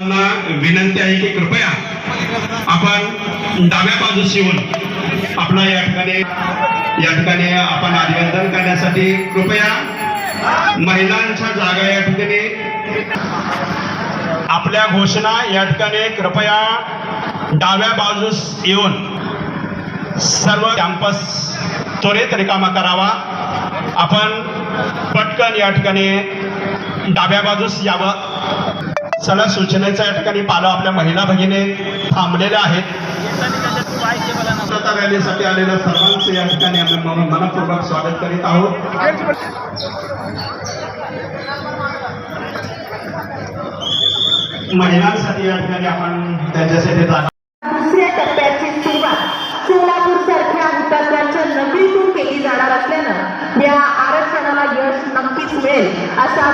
विनंती आहे की कृपया आपण डाव्या बाजूस येऊन आपला या ठिकाणी या ठिकाणी आपण अभिनंदन करण्यासाठी कृपया महिलांच्या जागा या ठिकाणी. आपल्या घोषणा या ठिकाणी कृपया डाव्या बाजूस येऊन सर्व कॅम्पस त्वरित रिकामा करावा. आपण पटकन या ठिकाणी डाव्या बाजूस यावं. चला सूचनेचा या ठिकाणी पालं आपल्या महिला भगिनी थांबलेल्या आहेत. स्वतंत्रता रॅलीसाठी आलेल्या सर्वांचे या ठिकाणी आम्ही मन- मनपूर्वक स्वागत करीत आहोत. महिलांसाठी या ठिकाणी आपण त्यांच्यासाठी जागा दुसऱ्या टप्प्याची सुरुवात सोलापूर सारख्या हुतात्म्यांच्या नगरीतून केली जाणार असल्यानं या आरक्षणाला यश नक्कीच मिळेल असा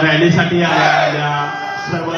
रॅलीसाठी आलेल्या सर्व